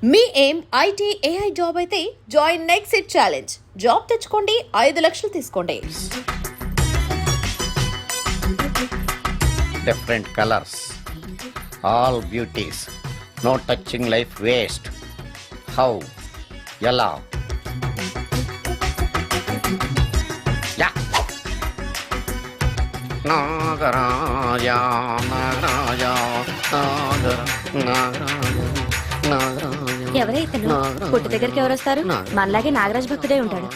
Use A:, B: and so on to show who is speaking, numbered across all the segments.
A: మీ ఏం IT AI job అయితే join next it challenge. Job తెచ్చుకోండి ఐదు లక్షలు తీసుకోండి.
B: Different colours all beauties no touching life waste how ఎలా యా నాగరాజా నాగరాజ నాగర నాగరా నాగరాజ
C: ఎవరే ఇతను? పుట్టు దగ్గరికి ఎవరు వస్తారు? మనలాగే నాగరాజ్ భక్తుడే ఉంటాడు.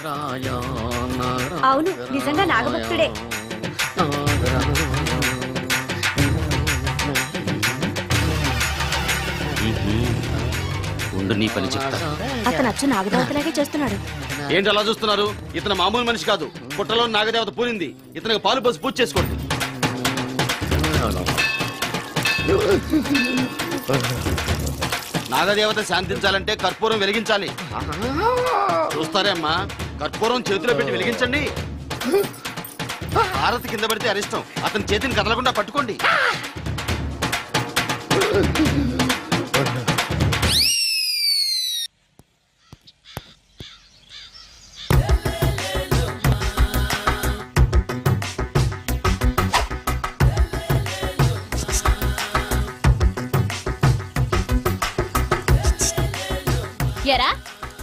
C: అవును నిజంగా నాగభక్తుడే.
D: ఉండు నీ పని చెప్తా.
C: అతను అచ్చు నాగదేవతలాగే చేస్తున్నాడు.
D: ఏంటి అలా చూస్తున్నారు? ఇతను మామూలు మనిషి కాదు. పుట్టలో నాగదేవత పూరింది ఇతనికి పాలు పోసి పూజ చేసుకోండి. నాగదేవత శాంతించాలంటే కర్పూరం వెలిగించాలి. చూస్తారే అమ్మా? కర్పూరం చేతిలో పెట్టి వెలిగించండి. భారత్ కింద పడితే అరిష్టం. అతని చేతిని కదలకుండా పట్టుకోండి.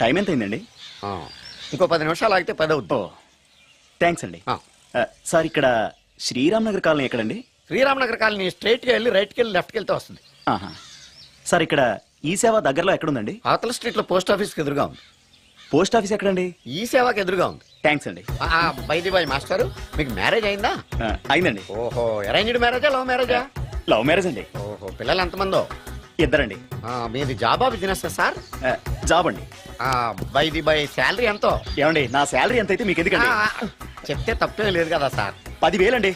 E: టైం ఎంత అయిందండి.
B: ఇంకో పది నిమిషాలు ఆగితే పది అవుతుంది
E: థ్యాంక్స్ అండి.
B: ఆ,
E: సార్ ఇక్కడ శ్రీరామ్ నగర్ కాలనీ ఎక్కడండి?
B: శ్రీరామనగర్ కాలనీ స్ట్రైట్కి వెళ్ళి రైట్కి వెళ్ళి లెఫ్ట్కి వెళ్తే వస్తుంది.
E: ఆహా. సార్ ఇక్కడ ఈ సేవ దగ్గరలో ఎక్కడుందండి?
B: అవతల స్ట్రీట్లో పోస్ట్ ఆఫీస్కి ఎదురుగా ఉంది.
E: పోస్ట్ ఆఫీస్ ఎక్కడండి?
B: ఈ సేవకి ఎదురుగా ఉంది.
E: థ్యాంక్స్ అండి.
B: బైది బాయ్ మాస్టారు మీకు మ్యారేజ్ అయిందా?
E: ఆ, అయిందండి.
B: ఓహో అరేంజ్డ్ మ్యారేజా లవ్ మ్యారేజా?
E: లవ్ మ్యారేజ్ అండి.
B: ఓహో పిల్లలు ఎంతమందో?
E: ఇద్దరండి.
B: ఆ, మీది జాబా బిజినెస్ సార్?
E: ఆ, జాబ్ అండి.
B: బైది బై శాలరీ ఎంతో?
E: ఏమండి నా శాలరీ ఎంత అయితే మీకు ఎందుకండి?
B: చెప్తే తప్పేం లేదు కదా సార్.
E: పదివేలండి.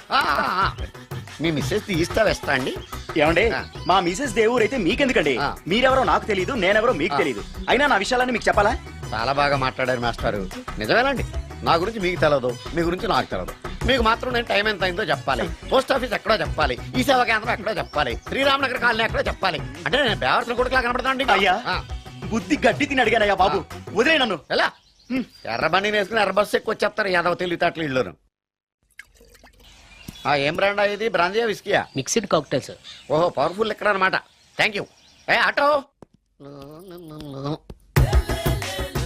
B: మీ మిస్సెస్ తీస్తా వేస్తా అండి.
E: ఏమండి. మా మిసెస్ దేవురు అయితే మీకెందుకండి. మీరెవరో నాకు తెలియదు నేనెవరో మీకు. తెలియదు అయినా నా విషయాలన్నీ మీకు చెప్పాలా?
B: చాలా బాగా మాట్లాడారు మాస్టారు. నిజమేనండి. నా గురించి మీకు తెలియదు మీ గురించి నాకు తెలియదు మీకు మాత్రం నేను టైం ఎంత అయిందో చెప్పాలి. పోస్ట్ ఆఫీస్ ఎక్కడో చెప్పాలి. ఈ సేవా కేంద్రం ఎక్కడో చెప్పాలి. శ్రీరామనగర్ కాలనీ ఎక్కడో చెప్పాలి. అంటే నేను బేవర్సిన కొడుకులా కనబడతాండి
E: అయ్యా. బుద్ధి గడ్డి తిని అడిగానయ్యా బాబు. వదిలే నన్ను.
B: ఎలా? ఎర్ర బండి వేసుకుని ఎర్ర బస్సు ఎక్కువ వచ్చేస్తారు యాదవ తెలివితేటలు ఆ ఏం బ్రాండా ఇది? బ్రాంజియా విస్కియా?
F: మిక్స్డ్ కాక్టైల్ సార్
B: ఓహో పవర్ఫుల్ ఎక్కడ అనమాట థ్యాంక్ యూ ఏ ఆటో?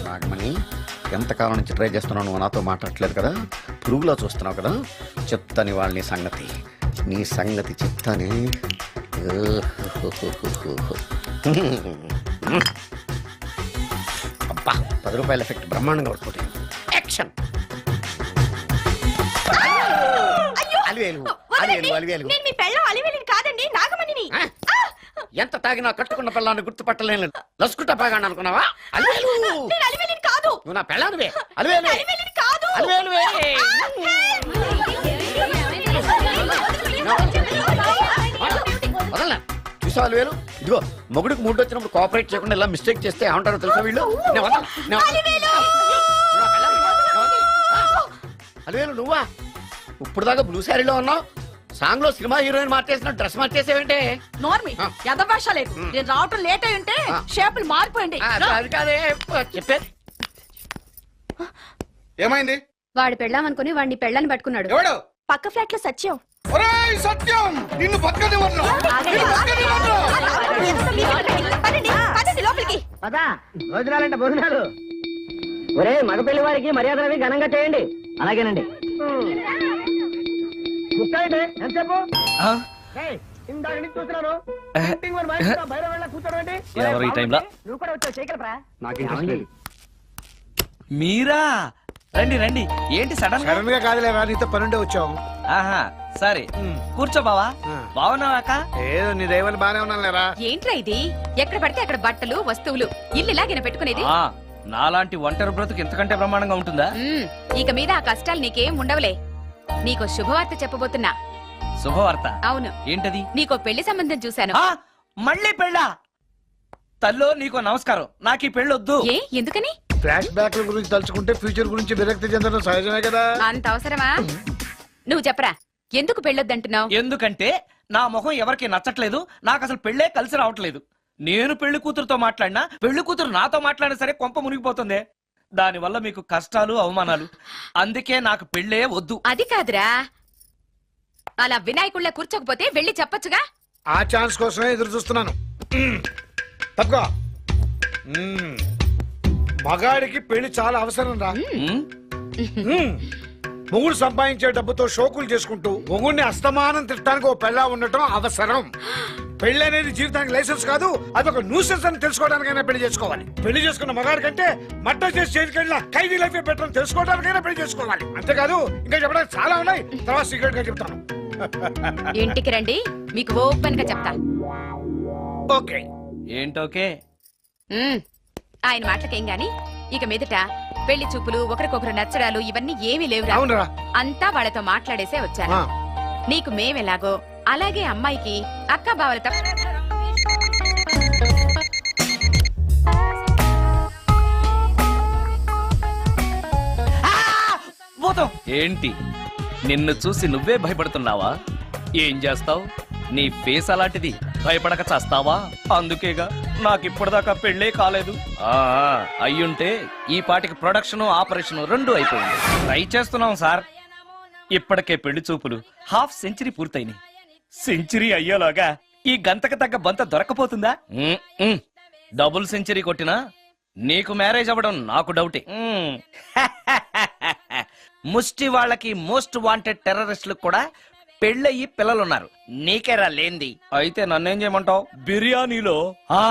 B: నాగమణి ఎంతకాలం నుంచి ట్రై చేస్తున్నావు నువ్వు? నాతో మాట్లాడట్లేదు కదా? పురుగులో చూస్తున్నావు కదా? చెప్తాని వాళ్ళని సంగతి. నీ సంగతి చెప్తానే. పది రూపాయల ఎఫెక్ట్ బ్రహ్మాండంగా పడుతుంది యాక్షన్ అలివేలు అలివేలు అలివేలు
C: నేను మీ పెళ్ళం అలివేలిని కాదండి నాగమణిని.
B: ఆ? ఎంత తాగినా కట్టుకున్న పిల్లాన్ని గుర్తుపట్టలేను. లసుకుంటా బాగా అనుకున్నావా? అలివేలు!
C: నేను అలివేలిని కాదు.
B: నువ్వు నా పిల్లానివే అలివేలు
C: అలివేలిని కాదు.
B: అలివేలువే. చూసావు అలివేలు ఇదిగో మొగుడికి మూడు వచ్చినప్పుడు కోఆపరేట్ చేయకుండా ఇలా మిస్టేక్ చేస్తే ఏమంటారో తెలుసా వీళ్ళు? నేను వదలను, నేను వదలను. అలివేలు నువ్వా? ఇప్పుడు దాకా బ్లూ శారీలో ఉన్నావు. సాంగ్లో సినిమా హీరోయిన్ మార్చేసిన డ్రెస్ మార్చేసేవంటే?
C: నోర్మి
B: ఆ.
C: ఎదభాష లేదు. నేను రావటం లేట్ అయి ఉంటే
B: ఆ.
C: షేపులు మారిపోయింది.
B: అది కాదే. చెప్పేది.
G: ఏమైంది?
C: వాడి పెళ్ళాం అనుకుని వాడిని పెళ్ళని పట్టుకున్నాడు.
G: ఎవడు?
C: పక్క ఫ్లాట్లో సత్యం.
G: ఒరేయ్ సత్యం! నిన్ను బతకనివ్వను నిన్ను బతకనివ్వను
C: లోపలికి.
H: పదా భోజనాలంటే భోజనాలు. ఒరే మగపెళ్ళి వారికి మర్యాదలవి ఘనంగా చేయండి. అలాగేనండి. కూర్చోండి ఎంతసేపు? ఏయ్, ఇందాక నుంచి చూస్తున్నాను. మీటింగ్ మరి బయట బయట వెళ్ళ కూర్చోడం ఏంటి? ఒరేయ్,
D: ఎవరు ఈ
H: బాబు,
D: టైంలో?
H: నువ్వు కూడా వచ్చావు చేయగలరా
E: నాకు ఇంట్రెస్ట్ లేదు.
I: మీరా? రండి రండి. ఏంటి
G: సడన్గా? సడన్గా కాదులేరా నీతో పనుండే వచ్చాం.
I: ఆహా.
H: సరే కూర్చో బావా. బాగున్నావాక
G: ఏదో నీ దైవాలు బానే ఉన్నాను లేరా
J: ఏంట్రా ఇది? ఎక్కడ పడితే అక్కడ బట్టలు వస్తువులు ఇల్లు ఇలాగైనా పెట్టుకునేది?
H: ఆ, నాలాంటి ఒంటరి బ్రతుకు ఎంతకంటే బ్రహ్మాండంగా ఉంటుందా.
J: ఇక మీద ఆ కష్టాలు నీకేం ఉండవులే. నీకో శుభవార్త చెప్పబోతున్నా.
H: శుభవార్త?
J: అవును.
H: ఏంటది?
J: నీకో పెళ్ళి సంబంధం చూశాను.
H: ఆ, మళ్ళీ పెళ్ళా? తల్లో నీకో నమస్కారం. నాకు ఈ పెళ్ళొద్దు.
J: ఏ ఎందుకని?
G: ఫ్లాష్ బ్యాక్ గురించి తలుచుకుంటే ఫ్యూచర్ గురించి విరక్తి చెందడం సహజమే కదా.
J: అంత అవసరమా? నువ్వు చెప్పరా. ఎందుకు పెళ్ళొద్దంటున్నావు?
H: ఎందుకంటే నా మొహం ఎవరికి నచ్చట్లేదు నాకు అసలు పెళ్ళే కలిసి రావట్లేదు. నేను పెళ్ళి కూతురుతో మాట్లాడినా పెళ్ళి కూతురు నాతో మాట్లాడినా సరే కొంప మునిగిపోతుంది. దానివల్ల మీకు కష్టాలు అవమానాలు. అందుకే నాకు పెళ్ళే వద్దు.
J: అది కాదురా. అలా వినాయకుళ్ళ కూర్చోకపోతే వెళ్ళి చెప్పొచ్చుగా?
G: ఆ ఛాన్స్ కోసమే ఎదురు చూస్తున్నాను. తప్పుకో. మగాడికి పెళ్ళి చాలా అవసరం రా. మొగుడు సంపాదించే డబ్బుతో షోకులు చేసుకుంటూ మొగుడిని అస్తమానం తిట్టడానికి ఓ పెళ్ళా ఉండటం అవసరం. పెళ్ళి అనేది జీవితానికి లైసెన్స్ కాదు అదొక న్యూసెన్స్ అని తెలుసుకోవడానికైనా పెళ్ళి చేసుకోవాలి. పెళ్ళి చేసుకున్న మగాడి కంటే మట్ట చేసి చేతికెళ్ళిన ఖైదీ లైఫ్ బెటర్ అని తెలుసుకోవడానికైనా పెళ్ళి చేసుకోవాలి. అంతేకాదు ఇంకా చెప్పడానికి చాలా ఉన్నాయి. తర్వాత సీక్రెట్గా చెప్తాను.
J: ఇంటికి రండి మీకు ఓపెన్గా చెప్తా.
G: ఓకే.
H: ఏంటోకే.
J: ఆయన మాటలకేం గాని ఇక మీదట పెళ్ళి చూపులు ఒకరికొకరు నచ్చడాలు ఇవన్నీ ఏమీ లేవురా.
G: అవునరా.
J: అంతా వాళ్ళతో మాట్లాడేసే వచ్చాను
G: ఆ.
J: నీకు మేమెలాగో అలాగే అమ్మాయికి అక్క బావలతో.
H: భూతం ఏంటి? నిన్ను చూసి నువ్వే భయపడుతున్నావా? ఏం చేస్తావ్? నీ ఫేస్ అలాంటిది. భయపడక చస్తావా? అందుకేగా. నాకిప్పటిదాకా పెళ్ళే కాలేదు. ఆ ఆ, అయ్యుంటే ఈ పాటికి ప్రొడక్షన్ ఆపరేషన్ రెండు అయిపోయింది. ట్రై చేస్తున్నాం సార్. ఇప్పటికే పెళ్ళి చూపులు హాఫ్ సెంచరీ పూర్తయినాయి. సెంచరీ అయ్యేలాగా ఈ గంతకు తగ్గ బంత దొరకపోతుందా? ఉమ్, ఉమ్. డబుల్ సెంచరీ కొట్టినా నీకు మ్యారేజ్ అవ్వడం నాకు డౌటే. ఉమ్. ముష్టి వాళ్ళకి మోస్ట్ వాంటెడ్ టెర్రరిస్టులకు కూడా పెళ్ళయి పిల్లలున్నారు. నీకేరా లేంది. అయితే నన్నేం చేయమంటావు? బిర్యానీలో? ఆ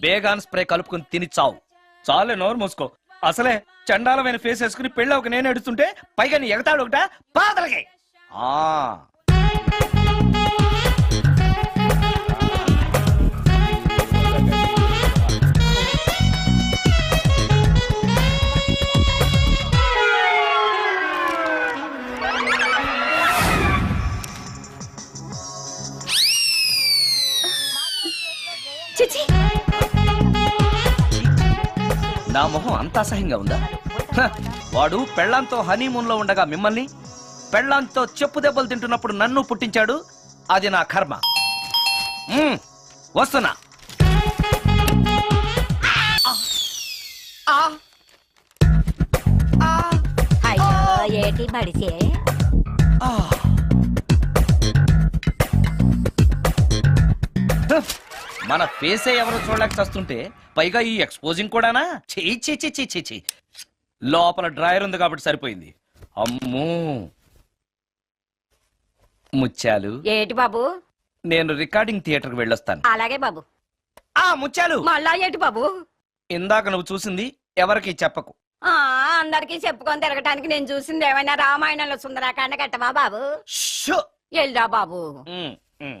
H: బేగాన్ స్ప్రే కలుపుకుని తిని చావు. చాలే నోరు మూసుకో. అసలే చండాలమైన ఫేస్ వేసుకుని పెళ్ళి ఒక నేను ఎడుతుంటే పైగా నీ ఎగతాడు ఒకట పాదలకి ఆ.
J: చిచి
H: నా మొహం అంత అసహ్యంగా ఉందా? హ, వాడు పెళ్ళాంతో హనీమూన్లో ఉండగా మిమ్మల్ని పెళ్ళాంతో చెప్పు దెబ్బలు తింటున్నప్పుడు నన్ను పుట్టించాడు అది నా కర్మ. మ్మ్, వస్తున్నా.
C: అయ్యో ఏటి
H: ఆ. మన ఫేసే ఎవరో చూడలేక చస్తుంటే పైగా ఈ ఎక్స్పోజింగ్ కూడానా? చెయ్యి చెయ్యి చెయ్యి చెయ్యి లోపల డ్రాయర్ ఉంది కాబట్టి సరిపోయింది. అమ్మో! ముత్యాలు.
C: ఏటి బాబు?
H: నేను రికార్డింగ్ థియేటర్కి వెళ్ళొస్తాను.
C: అలాగే బాబు.
H: ఆ ముత్యాలు!
C: మళ్ళా ఏటి బాబు?
H: ఇందాక నువ్వు చూసింది ఎవరికి చెప్పకు.
C: ఆ అందరికి చెప్పుకొని తిరగటానికి నేను చూసింది ఏమైనా రామాయణంలో సుందరాకాండ కట్టవా బాబు?
H: షో!
C: ఎల్రా బాబు.
H: ఉమ్, ఉమ్.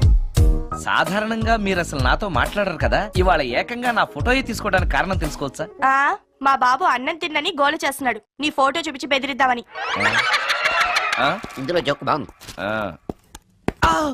H: సాధారణంగా మీరు అసలు నాతో మాట్లాడరు కదా? ఇవాళ ఏకంగా నా ఫోటోయే తీసుకోవడానికి కారణం తెలుసుకోవచ్చా?
A: ఆ, మా బాబు అన్నం తిన్నని గోల చేస్తున్నాడు. నీ ఫోటో చూపించి బెదిరిద్దామని.
H: ఆ?
B: ఇందులో జోక్ బాగుంది.
H: ఆ. ఆ!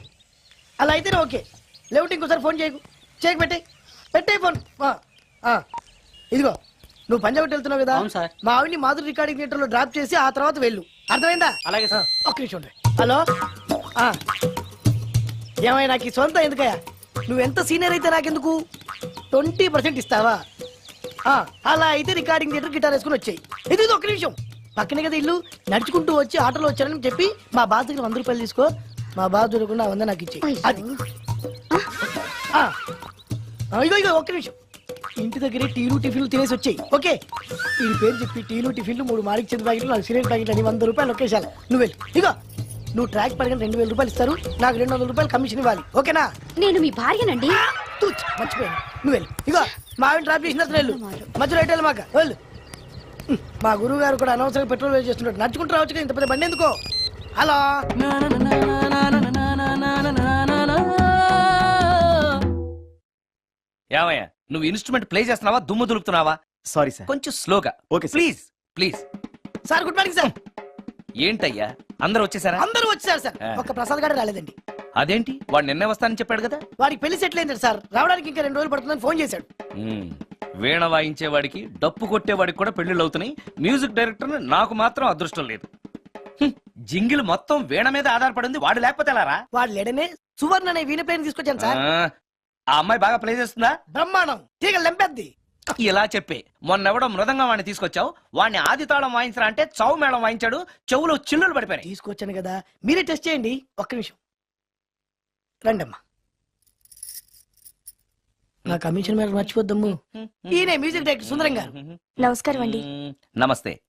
K: అలా అయితేనే ఓకే. లేవుంటే ఇంకోసారి ఫోన్ చేయకు. చేయకు పెట్టే. పెట్టే ఫోన్. ఇదిగో నువ్వు పంజాబ్ వెళ్తున్నావు కదా?
F: అవును సార్.
K: మా ఆవిడ్ని మాధురి రికార్డింగ్ థియేటర్లో డ్రాప్ చేసి ఆ తర్వాత వెళ్ళు. అర్థమైందా?
F: అలాగే సార్.
K: ఒక్క నిమిషం. హలో? ఆ. ఏమై నాకు ఈ సొంత ఎందుకయ్యా? నువ్వు ఎంత సీనియర్ అయితే నాకెందుకు? ట్వంటీ పర్సెంట్ ఇస్తావా? ఆ, అలా అయితే రికార్డింగ్ థియేటర్ గిటార్ వేసుకుని వచ్చాయి. ఇది ఇది ఒక్క నిమిషం. పక్కనే కదా ఇల్లు. నడుచుకుంటూ వచ్చి ఆటోలో వచ్చారని చెప్పి మా బాధ దగ్గర వంద రూపాయలు తీసుకో. మా బాధ దొరకకుండా వంద నాకు ఇచ్చేయి. అది. ఆ. ఆ, ఇగో ఇగో ఒక్క నిమిషం. ఇంటి దగ్గరే టీలు టిఫిన్లు తినేసి వచ్చాయి. ఓకే? ఈ పేరు చెప్పి టీలు టిఫిన్లు మూడు మాడికి చెంది ప్యాకెట్లు నాలుగు సిగరెట్ ప్యాకెట్లు అని వంద రూపాయలు ఒకేసారి. నువ్వు వెళ్ళు. ఇగో నువ్వు ట్రాక్ పడిన రెండు వేల రూపాయలు ఇస్తారు. నాకు రెండు వందల రూపాయలు కమిషన్ ఇవ్వాలి. ఓకేనా?
I: నేను మీ భార్యనండి.
K: తూచ్ మర్చిపోయాను. నువ్వు వెళ్ళు. ఇగో మా ఆవిడ డ్రాప్ చేసిన వెళ్ళు. మధ్యలో ఎటు వెళ్ళు. మాక వెళ్ళు మా గురువు గారు కూడా అనవసరంగా పెట్రోల్ వేస్ట్ చేస్తున్నాడు నడుచుకుంటూ రావచ్చు కదా ఇంత పెద్ద బండి ఎందుకో? హలో.
H: ఏమయ్యా నువ్వు ఇన్స్ట్రుమెంట్ ప్లే చేస్తున్నావా దుమ్ము దులుపుతున్నావా?
E: Sorry sir.
H: కొంచెం స్లోగా.
E: Okay.
H: Please please.
K: Sir good morning sir.
H: ఏంటయ్యా అందరూ వచ్చేసారా?
K: అందరూ వచ్చారు సార్. ఒక ప్రసాద్ గారు రాలేదండి.
H: అదేంటి? వాడు నిన్నే వస్తానని చెప్పాడు కదా?
K: వాడికి పెళ్ళి సెటిల్ అయింది సార్. రావడానికి ఇంకా రెండు రోజులు పడుతుందని ఫోన్ చేశాడు.
H: వీణ వాయించేవాడికి డప్పు కొట్టేవాడికి కూడా పెళ్ళిళ్ళు అవుతున్నాయి. మ్యూజిక్ డైరెక్టర్ నాకు మాత్రం అదృష్టం లేదు. జింగిల్ మొత్తం వీణ మీద ఆధారపడింది వాడు లేకపోతే ఎలారా
K: వాడు లేడనే సువర్ణ అనే వీణ పేరుని తీసుకొచ్చాను సార్.
H: ఆ, అమ్మాయి బాగా ప్లే చేస్తుందా?
K: బ్రహ్మాండం. తీగ లెంపెద్ది
H: ఇలా చెప్పే మొన్నెవడో మృదంగం వాడిని తీసుకొచ్చావు. వాడిని ఆది తాళం వాయించరా అంటే చౌ మేళం వాయించాడు. చెవులో చిల్లులు పడిపోయాయి
K: తీసుకొచ్చాను కదా. మీరే టెస్ట్ చేయండి. ఒక్క నిమిషం. రండమ్మా. నా కమిషన్ మీద మర్చిపోద్దమ్ము ఈయనే మ్యూజిక్ డైరెక్టర్ సుందరం గారు.
C: నమస్కారం అండి.
H: నమస్తే.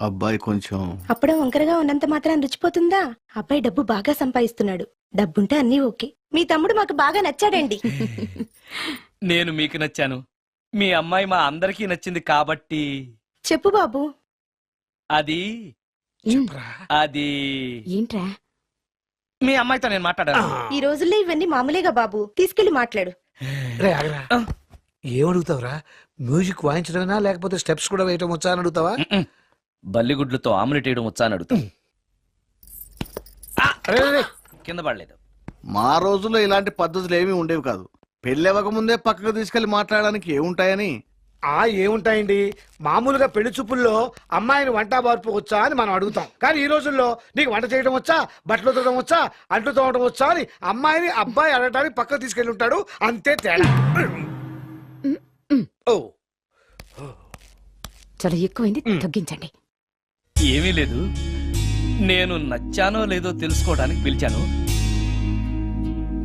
D: అబ్బాయి కొంచెం
C: అప్పుడే వంకరగా ఉన్నంత మాత్రం రుచిపోతుందా? అబ్బాయి డబ్బు బాగా సంపాదిస్తున్నాడు. డబ్బుంటే అన్నీ ఓకే. మీ తమ్ముడు మాకు బాగా నచ్చాడండి.
H: నేను మీకు నచ్చాను. మీ అమ్మాయి మా అందరికీ నచ్చింది కాబట్టి.
C: చెప్పు బాబు.
H: అది అది
C: ఏంట్రా?
H: మీ అమ్మాయితో నేను మాట్లాడాను.
C: ఈ రోజుల్లో ఇవన్నీ మామూలేగా బాబు. తీసుకెళ్ళి మాట్లాడు.
G: ఏమడుగుతావురా మ్యూజిక్ వాయించడమేనా? లేకపోతే స్టెప్స్ కూడా వేయటం వచ్చా అని అడుగుతావా.
H: బల్లిగుడ్లతో ఆమ్లెట్ వేయడం వచ్చా అని అడుగుతా. కింద పడలేదు.
D: మా రోజుల్లో ఇలాంటి పద్ధతులు ఏమీ ఉండేవి కాదు. పెళ్ళవక ముందే పక్కకు తీసుకెళ్ళి మాట్లాడడానికి ఏముంటాయని?
G: ఆ ఏముంటాయండి? మామూలుగా పెళ్ళి చూపుల్లో అమ్మాయిని వంట బార్పు వచ్చా అని మనం అడుగుతాం. కానీ ఈ రోజుల్లో నీకు వంట చేయడం వచ్చా? బట్టలు తోడడం వచ్చా? అంట్లు తోడడం వచ్చా అని అమ్మాయిని అబ్బాయి అడగడానికి పక్కకు తీసుకెళ్ళి ఉంటాడు. అంతే తేడా. ఓ.
J: చాలా ఎక్కువైంది తగ్గించండి.
H: ఏమీ లేదు. నేను నచ్చానో లేదో తెలుసుకోవడానికి పిలిచాను.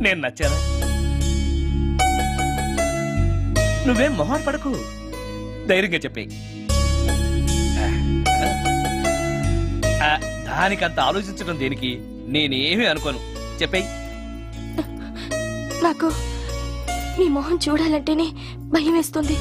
H: నేను నచ్చానా? నువ్వేం మొహం పడకు. ధైర్యంగా చెప్పే. దానికంత ఆలోచించడం దేనికి? నేనేమీ అనుకోను. చెప్పేయ్.
C: నాకు మీ మొహం చూడాలంటేనే భయం వేస్తుంది.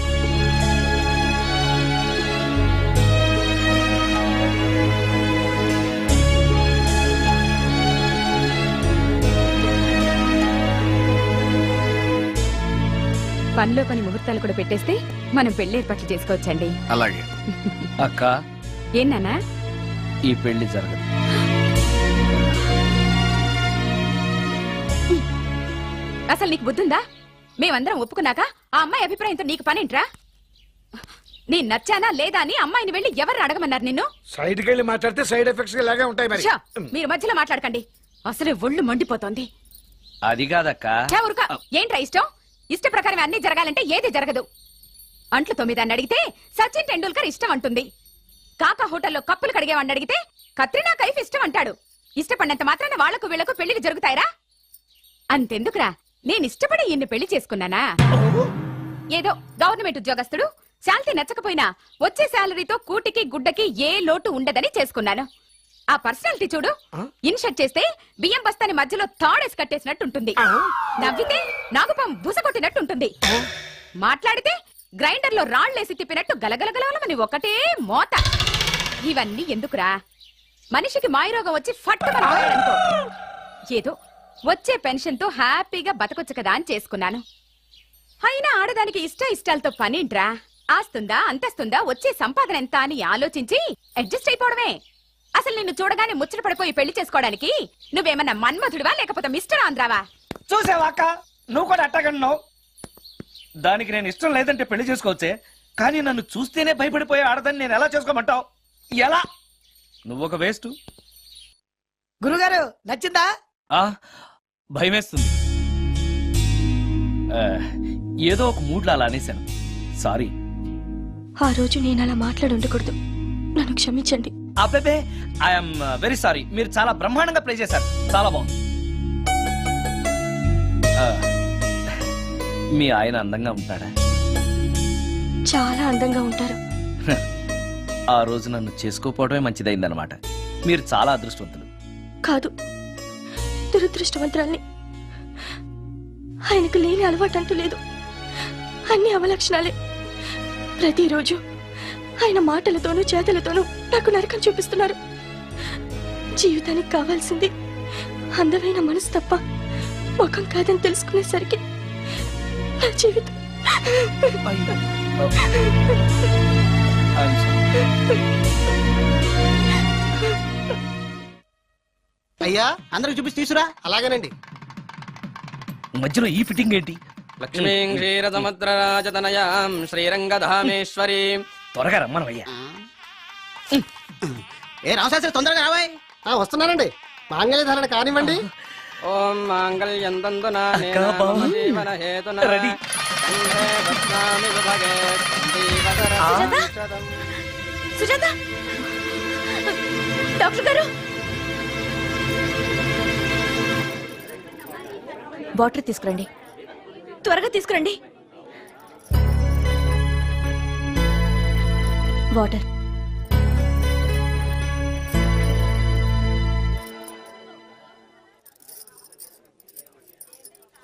J: పనిలో పని ముహూర్తాలు కూడా పెట్టేస్తే మనం పెళ్ళి ఏర్పాట్లు చేసుకోవచ్చండి.
D: అలాగే.
H: అక్క.
J: ఏనానా
H: ఈ పెళ్ళి జరగదు.
J: అసలు నీకు బుద్ధుందా? మేమందరం ఒప్పుకున్నాక ఆ అమ్మాయి అభిప్రాయంతో నీకు పనేంట్రా? నేను నచ్చానా లేదా అని అమ్మాయిని వెళ్ళి ఎవరు అడగమన్నారు నిన్ను?
G: సైడ్కి వెళ్ళి మాట్లాడితే సైడ్ ఎఫెక్ట్స్ ఇలాగే ఉంటాయి మరి!
J: మీరు మధ్యలో మాట్లాడకండి. అసలే ఒళ్ళు మండిపోతోంది.
H: అది కాదక్క.
J: ఏంట్రా ఇష్టం? ఇష్ట ప్రకారం అన్ని జరగాలంటే ఏది జరగదు. అంట్లు తొమ్మిదాన్ని అడిగితే సచిన్ టెండూల్కర్ ఇష్టం అంటుంది. కాకా హోటల్లో కప్పులు కడిగేవాడిని అడిగితే కత్రినా కైఫ్ ఇష్టం అంటాడు. ఇష్టపడినంత మాత్రాన వాళ్ళకు వీళ్ళకు పెళ్ళికి జరుగుతాయరా? అంతెందుకురా? నేను ఇష్టపడి ఇన్ని పెళ్ళి చేసుకున్నానా? ఏదో గవర్నమెంట్ ఉద్యోగస్తుడు శాలరీ నచ్చకపోయినా వచ్చే శాలరీతో కూటికి గుడ్డకి ఏ లోటు ఉండదని చేసుకున్నాను. ఆ పర్సనాలిటీ చూడు ఇన్షర్ట్ చేస్తే బియ్యం బస్తాని మధ్యలో తాడేసి కట్టేసినట్టు ఉంటుంది నవ్వితే నాగుపం బుసకొట్టినట్టు ఉంటుంది మాట్లాడితే గ్రైండర్లో రాళ్ళేసి తిప్పినట్టు గలగలగలమని ఒకటే మోత. ఇవన్నీ ఎందుకురా? మనిషికి మాయరోగం వచ్చి ఫట్టుమని పోయాడనుకో ఏదో వచ్చే పెన్షన్తో హ్యాపీగా బతకొచ్చు కదా అని చేసుకున్నాను. అయినా ఆడదానికి ఇష్ట ఇష్టాలతో పనింట్రా ఆస్తుందా అంతస్తుందా వచ్చే సంపాదన ఎంత అని ఆలోచించి అడ్జస్ట్ అయిపోవడమే. అసలు నిన్ను చూడగానే ముచ్చట పడిపోయి పెళ్ళి చేసుకోవడానికి నువ్వేమన్నా మన్మధుడివా లేకపోతే మిస్టర్ ఆంధ్రావా?
H: చూసావా అక్క? నువ్వు కూడా అట్టగన్నావు దానికి నేను ఇష్టం లేదంటే పెళ్ళి చేసుకోవచ్చే కానీ నన్ను చూస్తేనే భయపడిపోయే ఆడదని నేను ఎలా చేసుకోమంటావు? ఎలా? నువ్వు ఒక వేస్ట్.
K: గురుగారు నచ్చిందా?
H: ఆ భయమేస్తుంది. ఆ, ఏదో ఒక మూడ్లో అలా అనేశాను సారీ
C: ఆ రోజు నేను అలా మాట్లాడి ఉండకూడదు నన్ను క్షమించండి
H: అబ్బే ఐఎమ్ వెరీ సారీ మీరు చాలా బ్రహ్మాండంగా ప్లే చేశారు. చాలా బాగుంది. ఆ, మీ ఆయన అందంగా ఉంటాడా?
C: చాలా అందంగా ఉంటారు.
H: ఆ రోజు నన్ను చేసుకోపోవడమే మంచిదైందనమాట మీరు చాలా అదృష్టవంతులు.
C: కాదు. దురదృష్టవంతురాల్ని. ఆయనకు లేని అలవాటు అంటూ లేదు. అన్ని అవలక్షణాలే. ప్రతిరోజు ఆయన మాటలతోనూ చేతలతోనూ నాకు నరకం చూపిస్తున్నారు. జీవితానికి కావాల్సింది అందమైన మనసు తప్ప ముఖం కాదని తెలుసుకునేసరికి నా జీవితం.
H: I'm sorry.
D: అయ్యా అందరికి చూపించి తీసురా. అలాగేనండి.
H: మధ్యలో ఈ ఫిట్టింగ్ ఏంటి?
L: లక్ష్మీం క్షీరసముద్రరాజతనయాం శ్రీరంగధామేశ్వరీం.
H: త్వరగా రమ్మనవయ్యా
D: ఏ రామశాస్త్రి తొందరగా రావాయ్.
L: వస్తున్నానండి. మాంగళ్య ధారణ కానివ్వండి. ఓం మాంగళ్యం తందునా. జీవన హేతున.
C: సుజాత! డాక్టర్ గారు! వాటర్ తీసుకురండి. త్వరగా తీసుకురండి. వాటర్.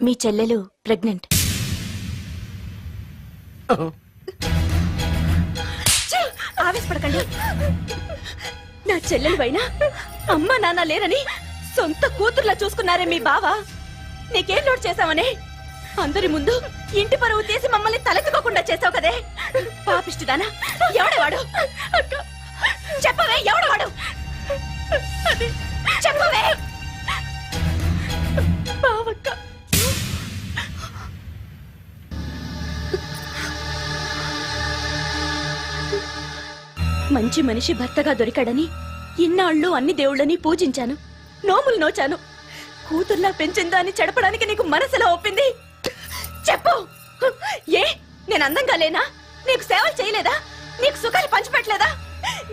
C: మీ చెల్లెలు ప్రెగ్నెంట్. ఆవేశపడకండి. నా చెల్లెలు అమ్మ నాన్న లేరని సొంత కూతుర్లా చూసుకున్నారే మీ బావ. నీకేం లోడ్ చేశావనే? అందరి ముందు ఇంటి పరువు తీసి మమ్మల్ని తలెత్తుకోకుండా చేసావు కదే. పాపిష్టిదానా ఎవడేవాడు? చెప్పవే ఎవడవాడు? చెప్పవే. బావక్క. మంచి మనిషి భర్తగా దొరికాడని ఇన్నాళ్ళు అన్ని దేవుళ్ళని పూజించాను. నోములు నోచాను. కూతుర్లా పెంచిందా అని చెడపడానికి నీకు మనసులా ఒప్పింది? చెప్పు. ఏ? నేను అందంగా లేనా? నీకు సేవలు చేయలేదా? నీకు సుఖాలు పంచిపెట్టలేదా?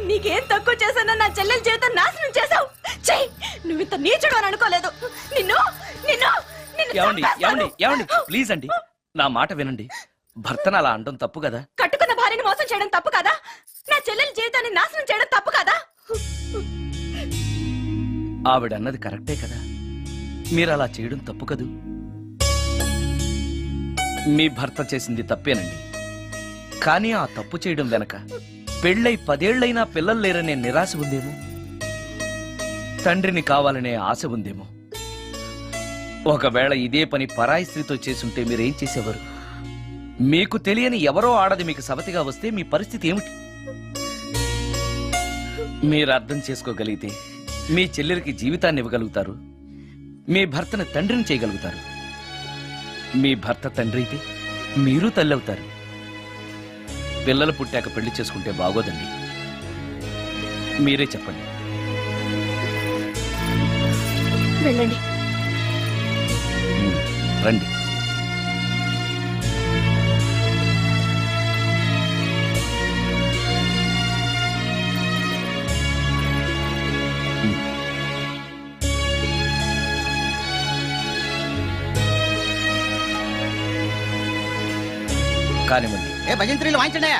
C: నీకేం తక్కువ చేశానో నా చెల్లెల జీవితం నాశనం చేశావు. చెయ్యి నువ్వు ఇంత నీచుడు అని అనుకోలేదు. నిన్ను నిన్ను నిన్ను చంపేస్తాను.
H: ప్లీజ్ అండి. నా మాట వినండి. భర్తను అలా అనడం తప్పు కదా?
C: భార్యని మోసం చేయడం తప్పు కదా? నా చెల్లెల జీవితాన్ని నాశనం చేయడం తప్పు కదా?
H: ఆవిడ అన్నది కరెక్టే కదా. మీరు అలా చేయడం తప్పు కదూ? మీ భర్త చేసింది తప్పేనండి. కానీ ఆ తప్పు చేయడం వెనక పెళ్ళై పదేళ్ళైనా పిల్లలు లేరనే నిరాశ ఉందేమో? తండ్రిని కావాలనే ఆశ ఉందేమో? ఒకవేళ ఇదే పని పరాయి స్త్రీతో చేసుంటే మీరేం చేసేవారు? మీకు తెలియని ఎవరో ఆడది మీకు సవతిగా వస్తే మీ పరిస్థితి ఏమిటి? మీరు అర్థం చేసుకోగలిగితే మీ చెల్లెలకి జీవితాన్ని ఇవ్వగలుగుతారు. మీ భర్తను తండ్రిని చేయగలుగుతారు. మీ భర్త తండ్రి అయితే మీరు తల్లి అవుతారు పిల్లలు పుట్టాక పెళ్ళి చేసుకుంటే బాగోదండి. మీరే చెప్పండి.
C: వెళ్ళండి.
H: రండి. కానివ్వండి.
D: ఏ భజంత్రీలు వాయించండి.